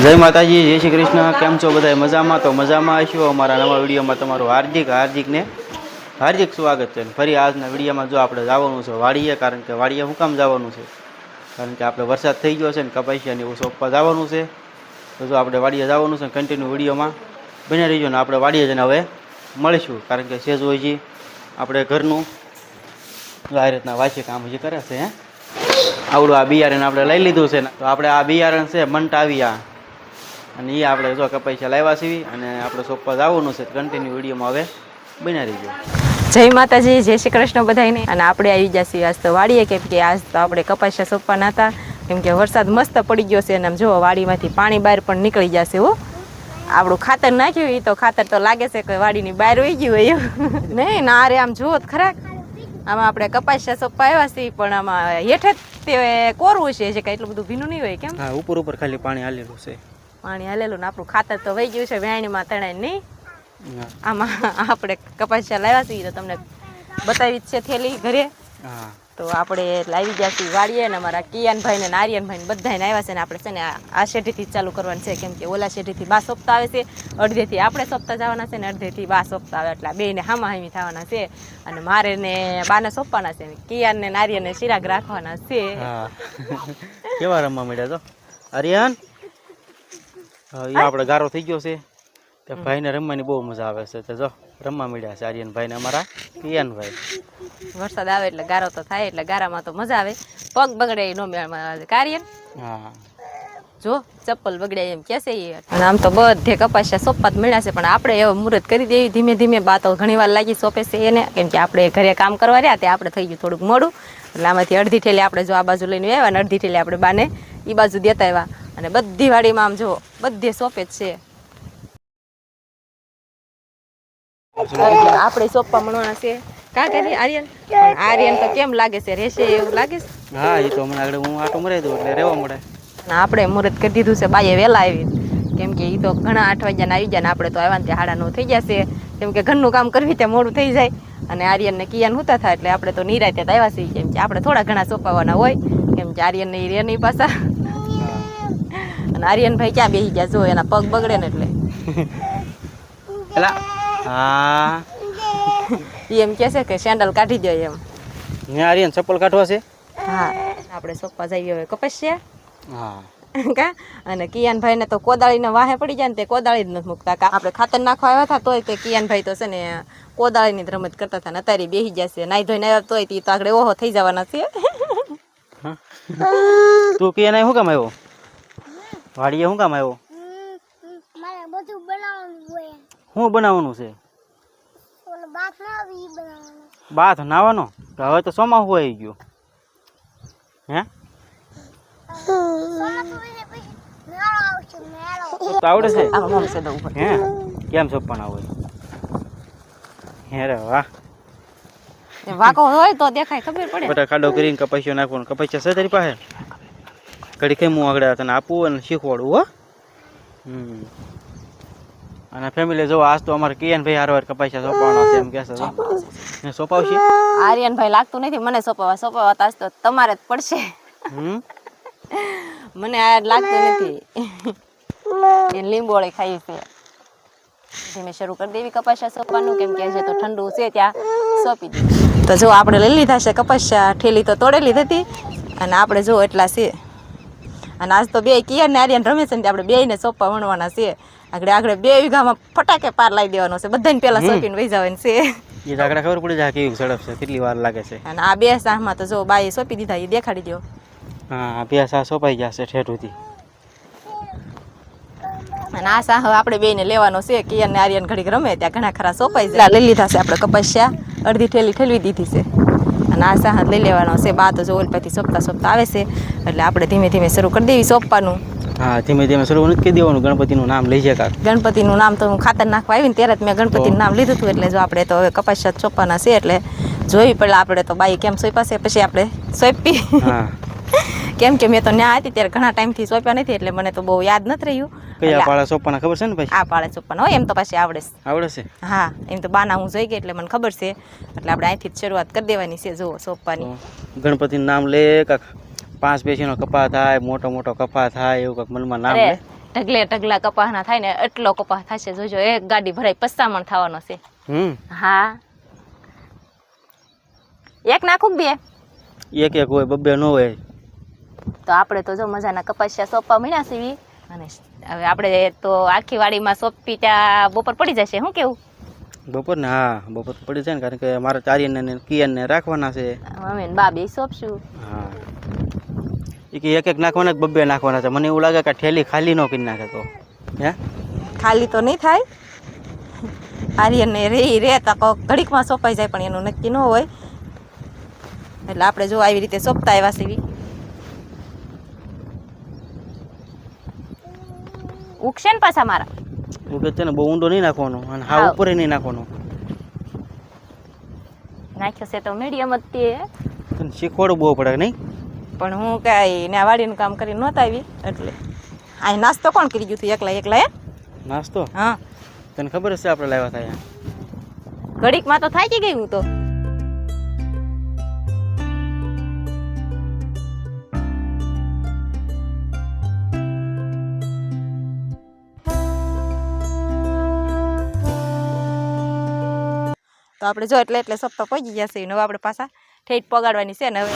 જય માતાજી, જય શ્રી કૃષ્ણ. કેમ છો બધા મજામાં? તો મજામાં હશો? અમારા નવા વિડીયોમાં તમારું હાર્દિક હાર્દિકને હાર્દિક સ્વાગત છે. ફરી આજના વિડીયોમાં જો આપણે જવાનું છે વાડીએ, કારણ કે વાડીએ હું કામ જવાનું છે? કારણ કે આપણે વરસાદ થઈ ગયો છે ને કપાસિયાને એવું સોંપવા જવાનું છે. તો જો આપણે વાડીએ જવાનું છે કન્ટિન્યુ વિડીયોમાં બને રહીજો ને આપણે વાડીએ જઈને હવે મળીશું. કારણ કે સેજ હોય છે આપણે ઘરનું આ રીતના વાંચી કામ હજી કરે છે, હે? આવડું આ બિયારણ આપણે લઈ લીધું છે ને, તો આપણે આ બિયારણ છે મંટાવિયા. અને એ આપણે જો કપાસિયા લાવ્યા છીએ અને આપણે શોપ પર આવવાનું છે. કન્ટિન્યુ વિડીયોમાં હવે બન્યા રહીજો. જય માતાજી જય શ્રી કૃષ્ણ બધાને અને આપણે આવી ગયા છીએ આજ તો વાડીએ કેમ કે આજ તો આપણે કપાસિયા સોંપવાના હતા કેમ કે વરસાદ મસ્ત પડી ગયો છે અને આમ જુઓ વાડીમાંથી પાણી બહાર પણ નીકળી જશે હો. આપણું ખાતર નાખ્યું એ તો ખાતર તો લાગે છે કે વાડીની બહાર વહી ગયું હોય એવું. નહીં ના અરે આમ જુઓ તો ખરા. આમાં આપણે કપાસિયા સોંપવા આવ્યા છીએ પણ આમાં હેઠે જ તે કોરવું છે જે કાંઈ એટલું બધું ભીનું નહીં હોય કેમ? હા ઉપર ઉપર ખાલી પાણી હાલેલું છે. પાણી હાલેલું ને આપણું ખાતર તો વહી ગયું છે વેણીમાં તણાઈ નહીં. આમાં આપણે કપાસિયા લાવ્યા છીએ તો તમને બતાવી છે થેલી ઘરે. તો આપણે લાવી ગયા છીએ વાડીએ ને અમારા કિયાનભાઈ ને નારિયનભાઈ ને બધાને આવ્યા છે ને આપણે છે ને આ- શેઠીથી ચાલુ કરવાનું છે કેમ કે ઓલા શેઠીથી બા સોંપતા આવે છે અડધેથી આપણે સોંપતા જવાના છે ને અડધેથી બા સોંપતા આવે એટલે બે ને હામા હામી થવાના છે. અને મારે ને બાને સોંપવાના છે કિયાન ને નારિયન ને શિરાગ રાખવાના છે. કેવા રમવા મળ્યા તો? આર્યન? એ આપણે ગારો થઈ ગયો છે. તે ભાઈને રમવાની બહુ મજા આવે છે. તો જો રમવા મળ્યા છે આર્યન ભાઈને અમારા કિયાનભાઈ. વરસાદ આવે એટલે ગારો તો થાય એટલે ગારામાં તો મજા આવે. પગ બગડે નો મેળમાં કાર્યન હા. જો ચપ્પલ બગડે એમ કે છે અને આમ તો બધે કપાસ્યા સોપાત મળ્યા છે પણ આપણે એવો મુહૂર્ત કરી દેવી ધીમે ધીમે બા તો ઘણી વાર લાગી સોંપે છે એને. કેમ કે આપણે ઘરે કામ કરવા રહ્યા તે આપણે થઈ ગયું થોડુંક મોડું. એટલે આમાંથી અડધી ઠેલી આપણે જો આ બાજુ લઈને આવ્યા ને અડધી ઠેલી આપણે બાને એ બાજુ દેતા આવ્યા. અને બધી વાડીમાં આમ જો બધે સોંપે જ છે. આપણે સોંપવા મળવાના છે. કા કરી આર્યન આર્યન તો કેમ લાગે છે? રહેશે એવું લાગે છે? હા એ તો હમણાં આગળ હું આટો મરાઈ દઉં એટલે રહેવા મળે. આપણે મુહૂર્ત કરી દીધું છે બાઈએ વહેલા આવી. કેમ કે એ તો ઘણા આઠ વાગ્યાના આવી જાય ને આપણે તો આવ્યા ત્યાં હાડા નો થઈ જશે કેમ કે ઘરનું કામ કરવી ત્યાં મોડું થઈ જાય. અને આર્યન ને કિયાન હુતા થાય એટલે આપણે તો નિરાતે આવ્યા છીએ. કેમ કે આપણે થોડા ઘણા સોંપાવાના હોય. કેમ કે આર્યન ને રે નહીં પાછા. અને આર્યનભાઈ ક્યાં બેસી ગયા? જો એના પગ બગડે ને એટલે. એલા હા. એમ કહે છે કે સેન્ડલ કાઢી દો એમ. ને આર્યન ચપ્પલ કાઢવા છે? હા. આપણે સોપા જઈએ હવે. કપસ્યા હા. કા? અને કિયાનભાઈ ને તો કોદાળીને વાહે પડી જાય ને તે કોદાળી જ નથી મૂકતા. કા આપણે ખાતર નાખવા આવ્યા હતા તોય તે કિયાનભાઈ તો છે ને કોદાળીની જ રમત કરતા હતા ને અત્યારે બેસી જશે નાઈ ધોઈને આવ્યા તોય તી તો આગળ ઓહો થઈ જવાના છે. તું કિયાન શું કામ આવ્યો? વાડીએ શું કામ આવ્યો? મારે બધું બનાવવાનું હોય. શું બનાવવાનું છે? આવે બનાવવાનું. બાથ નાવાનો? તો હવે તો સોમાં હું આવી ગયો. હે? તો આવડે છે? છે હે? કેમ સોંપવાના હોય હે રે વાહ. વાકો હોય તો દેખાય ખબર પડે. બટા ખાડો કરીને કપાસિયો નાખવાનું. કપાસિયા છે તારી પાસે? ઘડી કઈ હું આગળ તને આપવું અને શીખવાડું હો. હમ. અને ફેમિલી જો આજ તો અમારે કિયાન ભાઈ હારવાર કપાઈ છે સોપાવાનો છે એમ કે છે ને સોપાવશે? આર્યન ભાઈ લાગતું નથી મને સોપાવા સોપાવા તાસ તો તમારે જ પડશે. હમ? મને આ લાગતું નથી. એ લીંબોળે ખાઈ છે. ધીમે શરૂ કરી દેવી કપાસિયા સોપવાનું કેમ કે છે તો ઠંડુ છે ત્યાં સોપી દીધું તો જો આપણે લઈ લીધા છે કપાસિયા ઠેલી તો તોડેલી જ હતી. અને આપણે જો એટલા છે. અને આજ તો બે કિયર ને આર્યન રમે છે ને આપણે બેયને સોપા વણવાના છે. આગળ આગળ બે વીઘામાં ફટાકે પાર લાવી દેવાનો છે. બધાને પેલા સોપીને વહી જવાનું છે. એ આગળ ખબર પડી જાય કેવી ઝડપ છે કેટલી વાર લાગે છે. અને આ બે સાહમાં તો જો બાએ સોપી દીધા એ દેખાડી દો હા સોપાઈ ગયા છે ઠેઠુંથી અને આ સાહ આપણે બેયને લેવાનો છે. કિયન ને આર્યન ઘડીક રમે ત્યાં ઘણા ખરા સોપાઈ જાય. લઈ લીધા છે આપણે કપાસ્યા. અડધી ઠેલી ઠેલવી દીધી છે. અને આ સાહ લઈ લેવાનો છે બા તો જો ઓલપાથી સોંપતા સોંપતા આવે છે એટલે આપણે ધીમે ધીમે શરૂ કરી દેવી સોંપવાનું. હા ધીમે ધીમે શરૂ નથી કહી દેવાનું ગણપતિનું નામ લઈ જાય ગણપતિનું નામ તો હું ખાતર નાખવા આવીને ત્યારે જ મેં ગણપતિનું નામ લીધું હતું એટલે જો આપણે તો હવે કપાસ જ સોંપવાના છે એટલે જોઈ પહેલાં આપણે તો બાઈ કેમ સોંપાશે પછી આપણે સોંપી. હા. કેમ કે મેં તો ન્યા હતી ત્યારે ઘણા ટાઈમથી સોંપ્યા નથી એટલે મને તો બહુ યાદ નથી રહ્યું. કયા પાળા સોંપવાના ખબર છે ને ભાઈ? આ પાળા સોંપવાના હોય એમ તો પાછી આવડે છે. આવડે છે? હા એમ તો બાના હું જોઈ ગઈ એટલે મને ખબર છે. એટલે આપણે અહીંથી જ શરૂઆત કરી દેવાની છે જુઓ સોંપવાની. ગણપતિનું નામ લે કાંક પાંચ પેશીનો કપા થાય મોટો મોટો કપા થાય એવું કાંક મનમાં નામ લે? ઢગલે ઢગલા કપાહના થાય ને એટલો કપાહ થશે. જોજો એક ગાડી ભરાઈ પસ્તામણ થવાનો છે. હા. એક નાખું બે? એક એક હોય બબ્બે નો હોય. તો આપણે તો જો મજાના કપાસિયા સોંપવા મળ્યા સીવી અને હવે આપણે તો આખી વાડીમાં સોંપી ત્યાં બપોર પડી જશે શું કેવું? બપોર ને હા બપોર પડી જાય ને કારણ કે મારે ચારિયન ને કિયનને રાખવાના છે. મમ્મી ને બા બે સોંપશું. હા. એ કે એક એક નાખવાના બબ્બે નાખવાના છે. મને એવું લાગે કે ઠેલી ખાલી નો કરી નાખે તો. હે? ખાલી તો નહીં થાય. આર્યન ને રે રે તો ઘડીકમાં સોંપાઈ જાય પણ એનું નક્કી ન હોય. એટલે આપણે જો આવી રીતે સોંપતા આવ્યા સીવી ઉગશે ને પાછા મારા? ઉગે છે ને બહુ ઊંડો નહીં નાખવાનો અને હા. ઉપર નહીં નાખવાનો. નાખ્યો છે તો મીડિયમ જ તે. તને શીખવાડવું બહુ પડે નહીં? પણ હું કાંઈ ને આ વાડીનું કામ કરી નહોતા આવી એટલે આ નાસ્તો કોણ કરી ગયું હતું એકલા એકલા નાસ્તો? હા. તને ખબર હશે આપણે લાવ્યા હતા ઘડીકમાં તો થાકી ગઈ હું તો. તો આપણે જો એટલે એટલે સપ્તાહ પહોંચી જશે હવે આપણે પાછા ઠેઠ પગાડવાની છે ને હવે.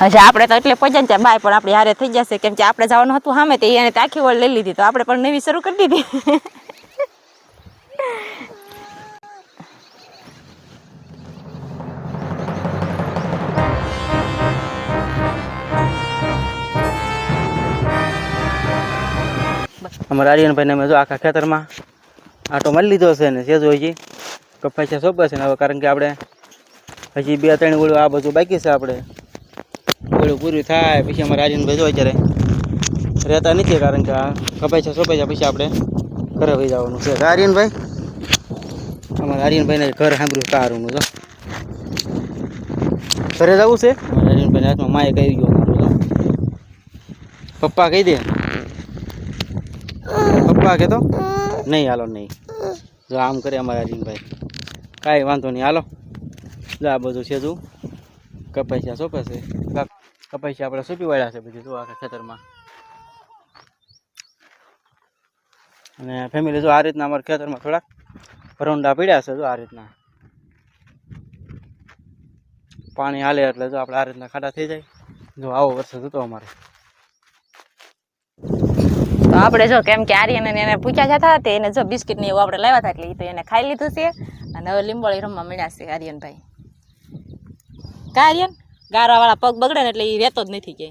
હજી આપણે તો એટલે પહોંચ્યા ને બાય, પણ આપણે હારે થઈ જશે. કેમ કે આપણે જવાનું હતું સામે તે એને આખી વળ લઈ લીધી. તો આપણે પણ નવી શરૂ કરી દીધી. અમારા આર્યનભાઈને અમે જો આખા ખેતરમાં આટો મારી લીધો છે ને સેજ હોય છે છે ને હવે કારણ કે આપણે હજી બે ત્રણ ગોળું આ બધું બાકી છે આપણે. ગોળું પૂરું થાય પછી અમારા આર્યનભાઈ જો અત્યારે રહેતા નથી કારણ કે આ છે સોંપે છે પછી આપણે ઘરે વહી જવાનું છે. આર્યનભાઈ? અમારે આર્યનભાઈને ઘર સાંભળ્યું કારુંનું જો ઘરે જવું છે? આર્યનભાઈને હાથમાં માએ કહી ગયો મારું પપ્પા કહી દે. પપ્પા કહેતો તો? નહીં હાલો નહીં. જો આમ કરે અમારા અરવિંદભાઈ કાંઈ વાંધો નહીં. હાલો. જો આ બધું છે તું કપાસિયા સોંપે છે કપાસિયા આપણે સોંપી વાળ્યા છે બધી? જો આખા ખેતરમાં. અને ફેમિલી જો આ રીતના અમારા ખેતરમાં થોડાક ભરોંડા પીડ્યા છે જો આ રીતના. પાણી હાલે એટલે જો આપણે આ રીતના ખાડા થઈ જાય. જો આવો વરસાદ હતો અમારે. આપણે જો કેમ કે આર્યન એને પૂછ્યા જતા હતા એને જો બિસ્કિટ ને એવું આપણે લાવ્યા હતા એટલે એ તો એને ખાઈ લીધું છે. અને હવે લીંબોળી રમવા મળ્યા છે આર્યનભાઈ. કા આર્યન? ગારાવાળા પગ બગડે ને એટલે એ રહેતો જ નથી કે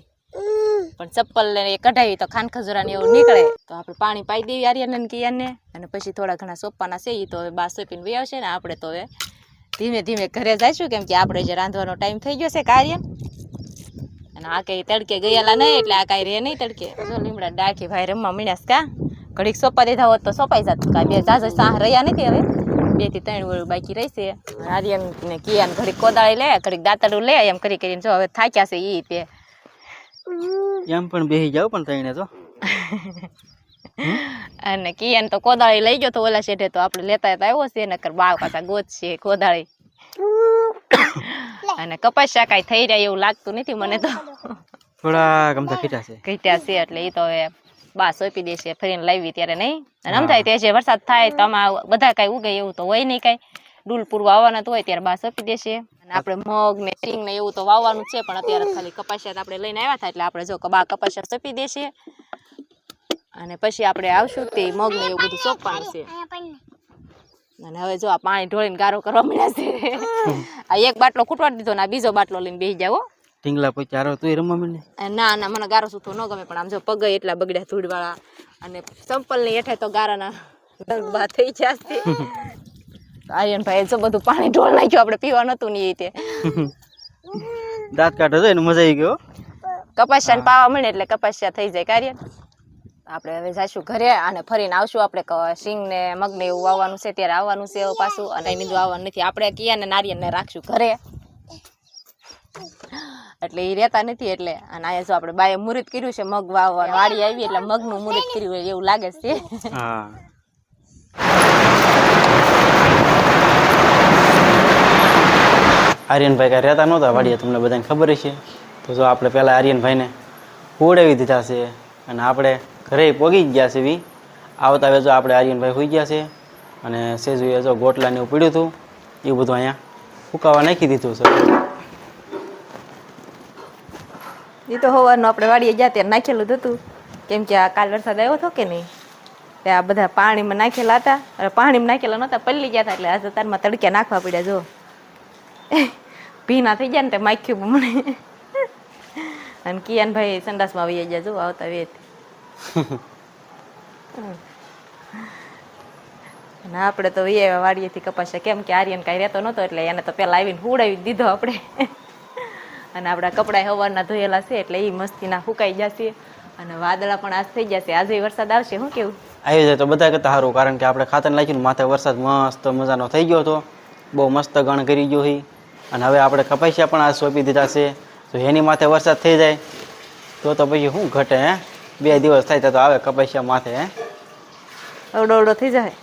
પણ ચપ્પલ ને એ કઢાવી તો ખાન ખજૂરા એવું નીકળે. તો આપણે પાણી પાઈ દેવી આર્યન ને કિયાને અને પછી થોડા ઘણા સોંપવાના છે એ તો હવે બા સોંપીને વહી આવશે ને આપણે તો હવે ધીમે ધીમે ઘરે જઈશું, કેમ કે આપણે જે રાંધવાનો ટાઈમ થઈ ગયો છે કાર્યન અને આ કઈ તડકે ગયેલા નહીં, એટલે આ કાંઈ રે નહીં તડકે. જો લીમડા ડાકી ભાઈ રમવા મળ્યા કા? ઘડીક સોંપા દીધા હોત તો સોંપાઈ જાત કાંઈ બે જાજ સાહ રહ્યા નથી હવે. બેથી ત્રણ વળ બાકી રહેશે. આર્યન ને કિયાન ઘડીક કોદાળી લે ઘડીક દાંતડું લે એમ કરી કરીને જો હવે થાક્યા છે ઈ તે. એમ પણ બેહી જાવ પણ તઈને તો. અને કિયાન તો કોદાળી લઈ ગયો તો ઓલા શેઠે તો આપણે લેતા આવ્યો છે નકર બાવ પાછા ગોત છે કોદાળી. અને કપાસ શાકાય થઈ રહ્યા એવું લાગતું નથી મને તો. થોડા ગમતા કીટા છે. કીટા છે એટલે એ તો હવે બા સોંપી દેશે ફરીને લાવી ત્યારે નહીં. અને આમ થાય તે છે વરસાદ થાય તો આમાં બધા કાંઈ ઉગે એવું તો હોય નહીં કાંઈ. ડૂલ પૂરું આવવાના તો હોય ત્યારે બા સોંપી દેશે અને આપણે મગ ને સિંગ ને એવું તો વાવવાનું છે પણ અત્યારે ખાલી કપાસિયા આપણે લઈને આવ્યા હતા એટલે આપણે જો બા કપાસિયા સોંપી દેશે અને પછી આપણે આવશું તે મગ ને એવું બધું સોંપવાનું છે. અને હવે જો આ પાણી ઢોળીને ગારો કરવા મળ્યા છે. આ એક બાટલો ખૂટવા દીધો ને આ બીજો બાટલો લઈને બેસી જાવ. ઢીંગલા પછી ચારો તું રમવા મને ના ના મને ગારો સૂતો ન ગમે પણ આમ જો પગ એટલા બગડ્યા ધૂળવાળા અને સંપલની હેઠે તો ગારાના બા થઈ જશે. આર્યન ભાઈ જો બધું પાણી ઢોળ નાખ્યું આપણે પીવા નતું ની તે દાંત કાઢો તો એને મજા આવી ગયો કપાસિયા પાવા મળે એટલે કપાસિયા થઈ જાય કાર્ય આપણે હવે જઈશું ઘરે અને ફરીને આવશું આપણે સિંગ ને મગ ને એવું આવવાનું છે ત્યારે આવવાનું છે પાછું. અને એની જો આવવાનું નથી. આપણે કિયા ને નારિયેળ ને રાખશું ઘરે. એટલે એ રહેતા નથી એટલે. અને અહીંયા જો આપણે બાએ મુહૂર્ત કર્યું છે, મગ વાવવાનું વાડી આવી એટલે મગનું મુહૂર્ત કર્યું હોય એવું લાગે છે. આર્યનભાઈ કાંઈ રહેતા નહોતા વાડીએ, તમને બધાને ખબર છે તો જો આપણે પહેલાં આર્યનભાઈને ઉડાવી દીધા છે અને આપણે ઘરે પોગી જ ગયા છે વી. આવતા હવે જો આપણે આર્યનભાઈ હોઈ ગયા છે અને સેજુએ જો ગોટલાને એવું પીડ્યું હતું, એ બધું અહીંયા ફૂકાવા નાખી દીધું છે. એ તો હોવાનું, આપણે વાડીએ ગયા ત્યાં નાખેલું જ હતું. કેમ કે આ કાલ વરસાદ આવ્યો હતો કે નહીં? તે આ બધા પાણીમાં નાખેલા હતા. અને પાણીમાં નાખેલા નહોતા, પલ્લી ગયા હતા એટલે આજે તારમાં તડકે નાખવા પડ્યા, જો. ભીના થઈ ગયા ને તે માખ્યું મને. અને કિયાનભાઈ સંડાસમાં આવી ગયા, જો, આવતા વેત. અને આપણે તો એ વાડીએથી કપાશે કેમ કે આર્યન કાંઈ રહેતો નહોતો એટલે એને તો પહેલાં આવીને હુડાવી દીધો આપણે. અને આપણા કપડાં હવારના ધોયેલા છે એટલે એ મસ્તીના ફૂંકાઈ જશે અને વાદળા પણ આજ થઈ જશે. આજે વરસાદ આવશે શું કેવું? આવી જાય તો બધા કરતા સારું કારણ કે આપણે ખાતર નાખ્યું માથે વરસાદ મસ્ત મજાનો થઈ ગયો હતો. બહુ મસ્ત ગણ કરી ગયો હોય અને હવે આપણે કપાસિયા પણ આ સોંપી દીધા છે. તો એની માથે વરસાદ થઈ જાય. તો તો પછી શું ઘટે હે? બે દિવસ થાય તો આવે કપાસિયા માથે હે? અવડો અવડો થઈ જાય.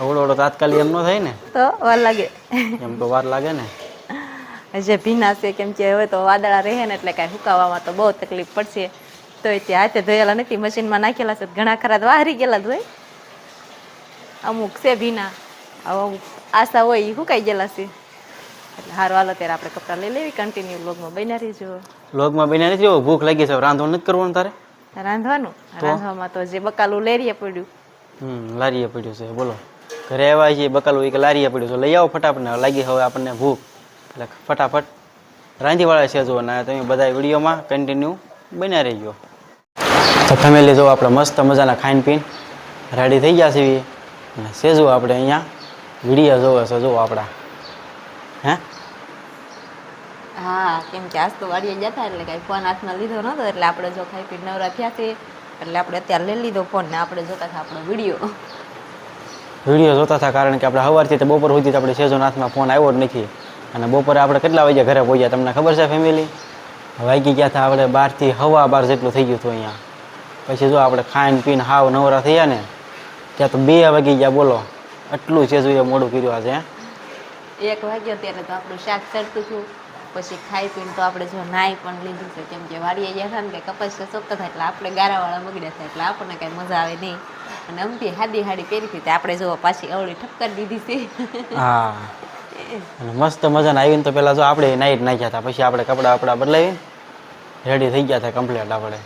અવડો અવડો તાત્કાલિક એમ ન થાય ને? તો વાર લાગે. એમ તો વાર લાગે ને. જે ભીના છે કેમ કે હવે તો વાદળા રહે ને એટલે કાંઈ સુકાવવામાં તો બહુ તકલીફ પડશે. તો એ ત્યાં હાથે ધોયેલા નથી મશીનમાં નાખેલા છે ઘણા ખરા તો વાહરી ગયેલા જ હોય. અમુક છે ભીના અમુક આશા હોય એ સુકાઈ ગયેલા છે. એટલે હાર વાલો ત્યારે આપણે કપડાં લઈ લેવી કન્ટિન્યુ લોગમાં બન્યા રહીજો. લોગમાં બન્યા નથી એવો ભૂખ લાગી છે રાંધવાનું નથી કરવાનું તારે? રાંધવાનું? રાંધવામાં તો જે બકાલું લેરીએ પડ્યું. હમ લારીએ પડ્યું છે બોલો. ઘરે આવ્યા છીએ બકાલું એક લારીએ પડ્યું છે. લઈ આવો ફટાફટ લાગી હવે આપણને ભૂખ. એટલે ફટાફટ. રાંધીવાળા છે જો અને તમે બધા વિડીયોમાં કન્ટિન્યુ બન્યા રહીજો. તો ફેમિલી જો આપણે મસ્ત મજાના ખાઈને પીને રેડી થઈ ગયા છીએ. અને સેજો આપણે અહીંયા વીડિયો જોવે છે જો આપણા. હે? હા કેમ કે આજ તો વાડીએ જતા એટલે કાંઈ ફોન હાથમાં લીધો નહોતો એટલે આપણે જો ખાઈ પી નવરા થયા છે એટલે આપણે અત્યારે લઈ લીધો ફોન ને આપણે જોતા હતા આપણો વીડિયો. વીડિયો જોતા હતા કારણ કે આપણે સવારથી તો બપોર સુધી તો આપણે સેજોના હાથમાં ફોન આવ્યો જ નથી. અને બપોરે આપણે કેટલા વાગ્યા ઘરે પહોંચ્યા તમને ખબર છે ફેમિલી વાગી ગયા હતા આપણે બારથી હવા બાર જેટલું થઈ ગયું હતું અહીંયા. પછી જો આપણે ખાઈને પીને હાવ નવરા થયા ને ત્યાં તો બે વાગી ગયા બોલો. આટલું જોઈએ મોડું કર્યું આજે એક વાગ્યો ત્યારે તો આપણું શાક ચડતું હતું. પછી ખાઈ પીને તો આપણે જો નાઈ પણ લીધું છે. કેમ કે વાડીએ ગયા હતા ને કે કપાસ સોંપતા થાય એટલે આપણે ગારાવાળા બગડ્યા થાય એટલે આપણને કાંઈ મજા આવે નહીં. અને અમથી હાડી હાડી પહેરી હતી આપણે જો પાછી અવળી ઠપકાર દીધી છે. હા. મસ્ત મજાને આવીને તો પહેલાં જો આપણે નાઈટ નાખ્યા હતા, પછી આપણે કપડાં આપણા બદલાવી રેડી થઈ ગયા હતા કમ્પ્લીટ આપણે.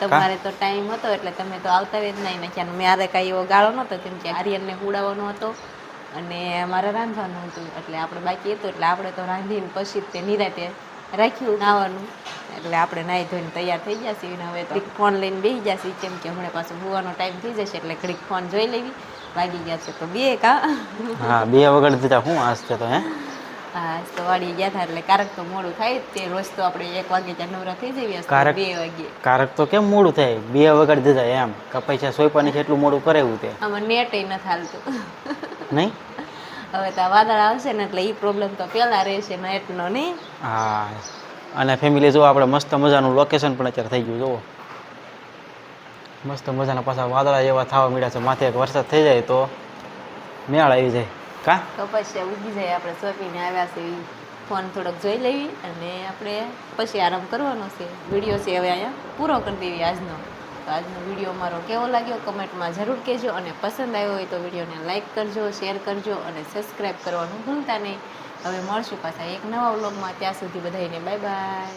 તમારે તો ટાઈમ હતો, એટલે તમે તો આવતા જ નહીં નાખ્યા મારે કાંઈ એવો ગાળો નહોતો, કેમ કે આર્યનને ઉડાવવાનો હતો અને મારે રાંધવાનું હતું, એટલે આપણે બાકી હતું, એટલે આપણે તો રાંધીને પછી તે નિરાતે રાખ્યું નાવાનું. એટલે આપણે નાહી ધોઈને તૈયાર થઈ જશે હવે તો ફોન લઈને બેસી જશે કેમ કે હમણાં પાછું હોવાનો ટાઈમ થઈ જશે, એટલે ઘડીક ફોન જોઈ લેવી. વાગી ગયા છે તો બે કા હા? બે વગર દીધા. શું આસ્તે તો હે? હા તો વાડી ગયા હતા એટલે કારક તો મોડું થાય તે રોજ તો આપણે એક વાગે ત્યાં નવરા થઈ જઈએ કારક બે વાગે. કારક તો કેમ મોડું થાય? બે વગર દીધા એમ. કપાઈ સોયપાની છે એટલું મોડું કરાવ્યું તે. આમાં નેટ ન હાલતું. નહીં? હવે તો વાદળ આવશે ને એટલે એ પ્રોબ્લેમ તો પહેલા રહેશે નેટનો નહીં. હા. અને ફેમિલી જો આપણે મસ્ત મજાનું લોકેશન પણ અત્યારે થઈ ગયું જુઓ. મસ્ત મજાના પાછા વાદળા એવા થવા મળ્યા છે. માથે એક વરસાદ થઈ જાય તો મેળ આવી જાય. કા? તો પછી ઉગી જાય. આપણે સોંપીને આવ્યા છે ફોન થોડોક જોઈ લેવી અને આપણે પછી આરામ કરવાનો છે. વીડિયો છે હવે અહીંયા પૂરો કરી દેવી આજનો. તો આજનો વીડિયો મારો કેવો લાગ્યો કમેન્ટમાં જરૂર કહેજો અને પસંદ આવ્યો હોય તો વિડીયોને લાઇક કરજો, શેર કરજો અને સબસ્ક્રાઈબ કરવાનું ભૂલતા નહીં. હવે મળશું પાછા એક નવા વ્લોગમાં. ત્યાં સુધી બધાને બાય બાય.